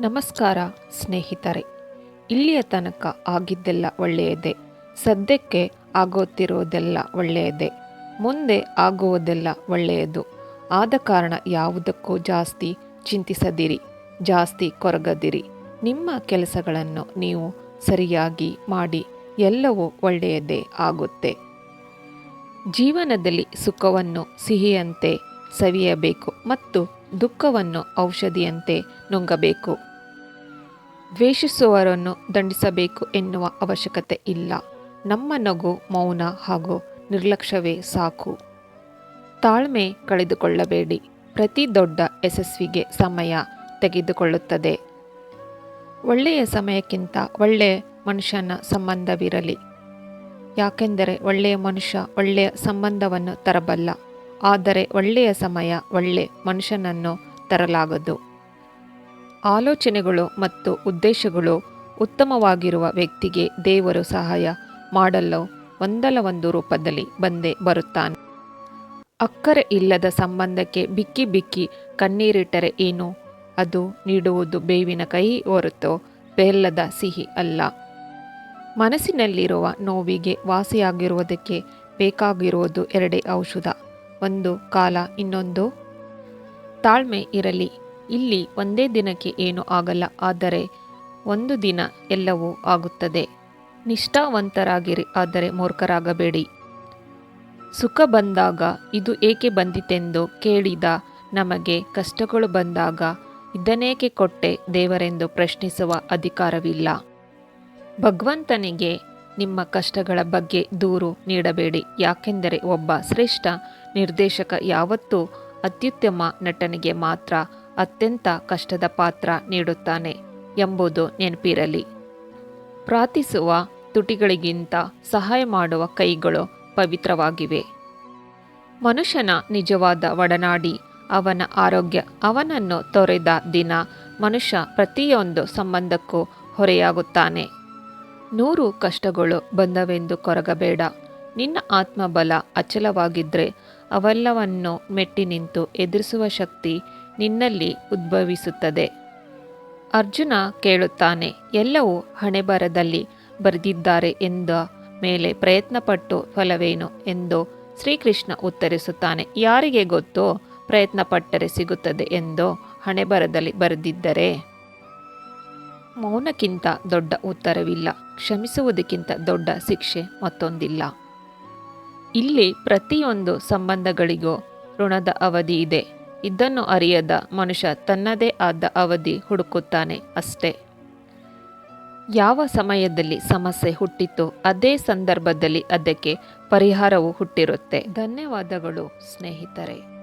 ನಮಸ್ಕಾರ, ಸ್ನೇಹಿತರೆ. ಇಲ್ಲಿಯ ತನಕ ಆಗಿದ್ದೆಲ್ಲ ಒಳ್ಳೆಯದೇ. ಸದ್ಯಕ್ಕೆ ಆಗೋತಿರೋದೆಲ್ಲ ಒಳ್ಳೆಯದೇ. ಮುಂದೆ ಆಗುವುದೆಲ್ಲ ಒಳ್ಳೆಯದು. ಆದ ಕಾರಣ ಯಾವುದಕ್ಕೂ ಜಾಸ್ತಿ ಚಿಂತಿಸದಿರಿ, ಜಾಸ್ತಿ ಕೊರಗದಿರಿ. ನಿಮ್ಮ ಕೆಲಸಗಳನ್ನು ನೀವು ಸರಿಯಾಗಿ ಮಾಡಿ, ಎಲ್ಲವೂ ಒಳ್ಳೆಯದೇ ಆಗುತ್ತೆ. ಜೀವನದಲ್ಲಿ ಸುಖವನ್ನು ಸಿಹಿಯಂತೆ ಸವಿಯಬೇಕು ಮತ್ತು ದುಃಖವನ್ನು ಔಷಧಿಯಂತೆ ನುಂಗಬೇಕು. ದ್ವೇಷಿಸುವವರನ್ನು ದಂಡಿಸಬೇಕು ಎನ್ನುವ ಅವಶ್ಯಕತೆ ಇಲ್ಲ. ನಮ್ಮ ನಗು ಮೌನ ಹಾಗೂ ನಿರ್ಲಕ್ಷ್ಯವೇ ಸಾಕು. ತಾಳ್ಮೆ ಕಳೆದುಕೊಳ್ಳಬೇಡಿ. ಪ್ರತಿ ದೊಡ್ಡ ಯಶಸ್ವಿಗೆ ಸಮಯ ತೆಗೆದುಕೊಳ್ಳುತ್ತದೆ. ಒಳ್ಳೆಯ ಸಮಯಕ್ಕಿಂತ ಒಳ್ಳೆಯ ಮನುಷ್ಯನ ಸಂಬಂಧವಿರಲಿ. ಯಾಕೆಂದರೆ ಒಳ್ಳೆಯ ಮನುಷ್ಯ ಒಳ್ಳೆಯ ಸಂಬಂಧವನ್ನು ತರಬಲ್ಲ. ಆದರೆ ಒಳ್ಳೆಯ ಸಮಯ ಒಳ್ಳೆ ಮನುಷ್ಯನನ್ನು ತರಲಾಗದು. ಆಲೋಚನೆಗಳು ಮತ್ತು ಉದ್ದೇಶಗಳು ಉತ್ತಮವಾಗಿರುವ ವ್ಯಕ್ತಿಗೆ ದೇವರು ಸಹಾಯ ಮಾಡಲು ಒಂದಲ್ಲ ಒಂದು ರೂಪದಲ್ಲಿ ಬಂದೇ ಬರುತ್ತಾನೆ. ಅಕ್ಕರೆ ಇಲ್ಲದ ಸಂಬಂಧಕ್ಕೆ ಬಿಕ್ಕಿ ಬಿಕ್ಕಿ ಕಣ್ಣೀರಿಟ್ಟರೆ ಏನು? ಅದು ನೀಡುವುದು ಬೇವಿನ ಕೈ ಹೊರತು ಬೆಲ್ಲದ ಸಿಹಿ ಅಲ್ಲ. ಮನಸ್ಸಿನಲ್ಲಿರುವ ನೋವಿಗೆ ವಾಸಿಯಾಗಿರುವುದಕ್ಕೆ ಬೇಕಾಗಿರುವುದು ಎರಡೇ ಔಷಧ. ಒಂದು ಕಾಲ, ಇನ್ನೊಂದು ತಾಳ್ಮೆ ಇರಲಿ. ಇಲ್ಲಿ ಒಂದೇ ದಿನಕ್ಕೆ ಏನೂ ಆಗಲ್ಲ, ಆದರೆ ಒಂದು ದಿನ ಎಲ್ಲವೂ ಆಗುತ್ತದೆ. ನಿಷ್ಠಾವಂತರಾಗಿರಿ, ಆದರೆ ಮೂರ್ಖರಾಗಬೇಡಿ. ಸುಖ ಬಂದಾಗ ಇದು ಏಕೆ ಬಂದಿತೆಂದು ಕೇಳಿದ ನಮಗೆ ಕಷ್ಟಗಳು ಬಂದಾಗ ಇದನ್ನೇಕೆ ಕೊಟ್ಟೆ ದೇವರೆಂದು ಪ್ರಶ್ನಿಸುವ ಅಧಿಕಾರವಿಲ್ಲ. ಭಗವಂತನಿಗೆ ನಿಮ್ಮ ಕಷ್ಟಗಳ ಬಗ್ಗೆ ದೂರು ನೀಡಬೇಡಿ. ಯಾಕೆಂದರೆ ಒಬ್ಬ ಶ್ರೇಷ್ಠ ನಿರ್ದೇಶಕ ಯಾವತ್ತೂ ಅತ್ಯುತ್ತಮ ನಟನಿಗೆ ಮಾತ್ರ ಅತ್ಯಂತ ಕಷ್ಟದ ಪಾತ್ರ ನೀಡುತ್ತಾನೆ ಎಂಬುದು ನೆನಪಿರಲಿ. ಪ್ರಾರ್ಥಿಸುವ ತುಟಿಗಳಿಗಿಂತ ಸಹಾಯ ಮಾಡುವ ಕೈಗಳು ಪವಿತ್ರವಾಗಿವೆ. ಮನುಷ್ಯನ ನಿಜವಾದ ಒಡನಾಡಿ, ಅವನ ಆರೋಗ್ಯ, ಅವನನ್ನು ತೊರೆದ ದಿನ ಮನುಷ್ಯ ಪ್ರತಿಯೊಂದು ಸಂಬಂಧಕ್ಕೂ ಹೊರೆಯಾಗುತ್ತಾನೆ. ನೂರು ಕಷ್ಟಗಳು ಬಂದವೆಂದು ಕೊರಗಬೇಡ. ನಿನ್ನ ಆತ್ಮಬಲ ಅಚಲವಾಗಿದ್ದರೆ ಅವೆಲ್ಲವನ್ನು ಮೆಟ್ಟಿ ನಿಂತು ಎದುರಿಸುವ ಶಕ್ತಿ ನಿನ್ನಲ್ಲಿ ಉದ್ಭವಿಸುತ್ತದೆ. ಅರ್ಜುನ ಕೇಳುತ್ತಾನೆ, ಎಲ್ಲವೂ ಹಣೆಬರದಲ್ಲಿ ಬರೆದಿದ್ದಾರೆ ಎಂದ ಮೇಲೆ ಪ್ರಯತ್ನಪಟ್ಟು ಫಲವೇನು ಎಂದು ಶ್ರೀಕೃಷ್ಣ ಉತ್ತರಿಸುತ್ತಾನೆ, ಯಾರಿಗೆ ಗೊತ್ತೋ ಪ್ರಯತ್ನಪಟ್ಟರೆ ಸಿಗುತ್ತದೆ ಎಂದು ಹಣೆಬರದಲ್ಲಿ ಬರೆದಿದ್ದರೆ. ಮೌನಕ್ಕಿಂತ ದೊಡ್ಡ ಉತ್ತರವಿಲ್ಲ. ಕ್ಷಮಿಸುವುದಕ್ಕಿಂತ ದೊಡ್ಡ ಶಿಕ್ಷೆ ಮತ್ತೊಂದಿಲ್ಲ. ಇಲ್ಲಿ ಪ್ರತಿಯೊಂದು ಸಂಬಂಧಗಳಿಗೂ ಋಣದ ಅವಧಿ ಇದೆ. ಇದನ್ನು ಅರಿಯದ ಮನುಷ್ಯ ತನ್ನದೇ ಆದ ಅವಧಿ ಹುಡುಕುತ್ತಾನೆ ಅಷ್ಟೇ. ಯಾವ ಸಮಯದಲ್ಲಿ ಸಮಸ್ಯೆ ಹುಟ್ಟಿತು ಅದೇ ಸಂದರ್ಭದಲ್ಲಿ ಅದಕ್ಕೆ ಪರಿಹಾರವು ಹುಟ್ಟಿರುತ್ತೆ. ಧನ್ಯವಾದಗಳು ಸ್ನೇಹಿತರೆ.